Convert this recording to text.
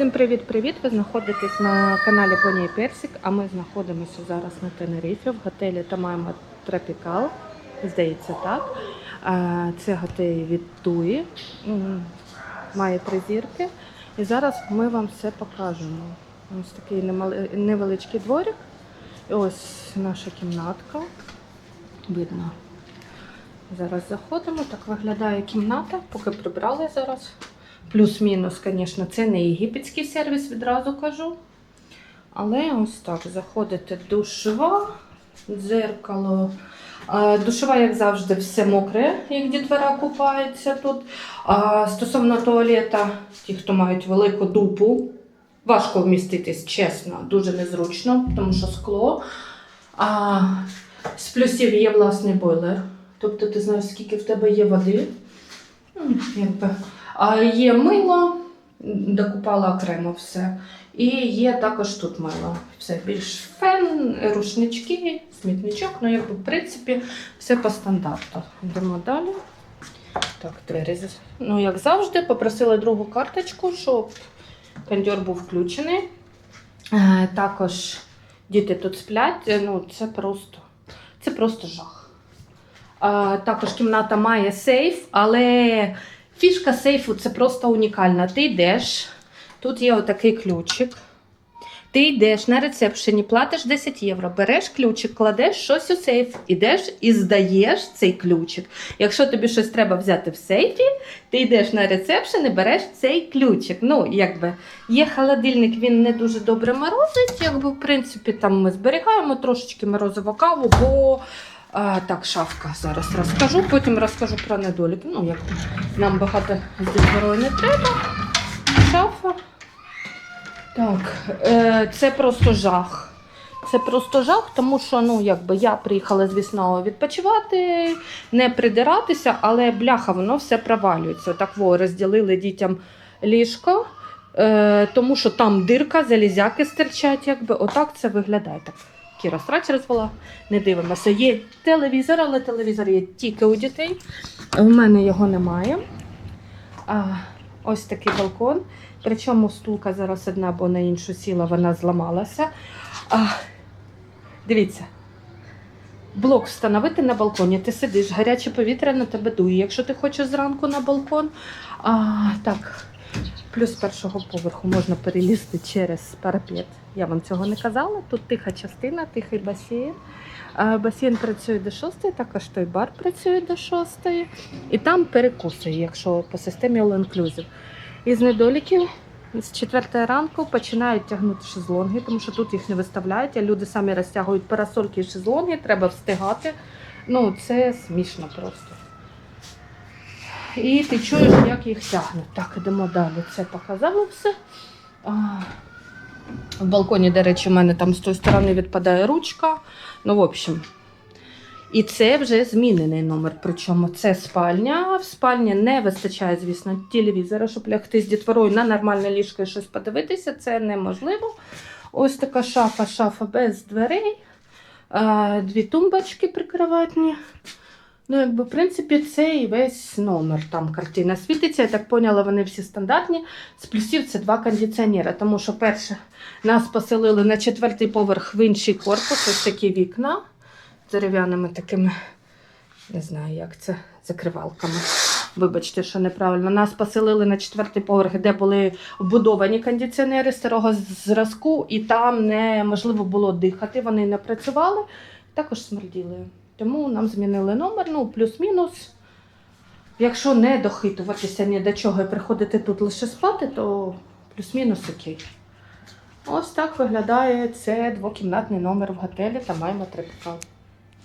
Всім привіт-привіт! Ви знаходитесь на каналі Боні Персик, а ми знаходимося зараз на Тенерифі в готелі Тамайма Тропікал. Здається, так. Це готель від Туї. Має три зірки. І зараз ми вам все покажемо. Ось такий невеличкий дворик. І ось наша кімнатка. Видно. Зараз заходимо. Так виглядає кімната, поки прибрали зараз. Плюс-мінус, звісно, це не єгипетський сервіс, відразу кажу. Але ось так, заходите душова, дзеркало. Душова, як завжди, все мокре, як дітвора купається тут. А стосовно туалета, ті, хто мають велику дупу, важко вміститись, чесно, дуже незручно, тому що скло. А, з плюсів є власний бойлер. Тобто ти знаєш, скільки в тебе є води. Якби. А є мило, докупала окремо все. І є також тут мило. Все більш фен, рушнички, смітничок. Ну, якби, в принципі, все по стандарту. Йдемо далі. Так, двері. Ну, як завжди, попросила другу карточку, щоб кондьор був включений. Е, також діти тут сплять. Е, Ну, це просто, це просто жах. Також кімната має сейф, але фішка сейфу це просто унікальна. Ти йдеш, тут є отакий ключик. Ти йдеш на ресепшені, платиш 10 євро, береш ключик, кладеш щось у сейф, ідеш і здаєш цей ключик. Якщо тобі щось треба взяти в сейфі, ти йдеш на ресепшен і береш цей ключик. Ну, якби є холодильник, він не дуже добре морозить. Якби, в принципі, там ми зберігаємо трошечки морозиву каву, бо а, так, шафка зараз розкажу, потім розкажу про недоліки. Ну, як нам багато з дітворою не треба. Шафа. Так, е, це просто жах. Це просто жах, тому що ну, якби я приїхала, звісно, відпочивати, не придиратися, але бляха, воно все провалюється. Так во, розділили дітям ліжко, е, тому що там дирка, залізяки стирчать, якби отак це виглядає. Так, Кіра срач розвела, не дивимося. Є телевізор, але телевізор є тільки у дітей. У мене його немає. А, ось такий балкон. Причому стулка зараз одна, бо на іншу сіла, вона зламалася. А, дивіться. Блок встановити на балконі. Ти сидиш, гаряче повітря на тебе дує. Якщо ти хочеш зранку на балкон. А, так, плюс першого поверху можна перелізти через парапет. Я вам цього не казала. Тут тиха частина, тихий басейн. А, Басейн працює до 6, також той бар працює до 6. І там перекуси, якщо по системі All Inclusive. Із недоліків з 4 ранку починають тягнути шезлонги, тому що тут їх не виставляють, а люди самі розтягують парасольки і шезлонги, треба встигати. Ну, це смішно просто. І ти чуєш, як їх тягнуть. Так, ідемо далі. Це показало все. А, в балконі, до речі, у мене там з тої сторони відпадає ручка. Ну, в общем. І це вже змінений номер. Причому це спальня. В спальні не вистачає, звісно, телевізора, щоб лягти з дітворою на нормальне ліжко і щось подивитися. Це неможливо. Ось така шафа, шафа без дверей. Дві тумбочки прикроватні. Ну, якби, в принципі, це і весь номер. Там картина світиться. Я так поняла, вони всі стандартні. З плюсів це два кондиціонери. Тому що, перше, нас поселили на четвертий поверх в інший корпус, ось такі вікна з дерев'яними такими, не знаю, як це, закривалками. Вибачте, що неправильно. Нас поселили на четвертий поверх, де були вбудовані кондиціонери старого зразку, і там неможливо було дихати. Вони не працювали, також смерділи. Тому нам змінили номер, ну, плюс-мінус. Якщо не дохитуватися ні до чого і приходити тут лише спати, то плюс-мінус окей. Ось так виглядає це двокімнатний номер в готелі та маємо трипікал.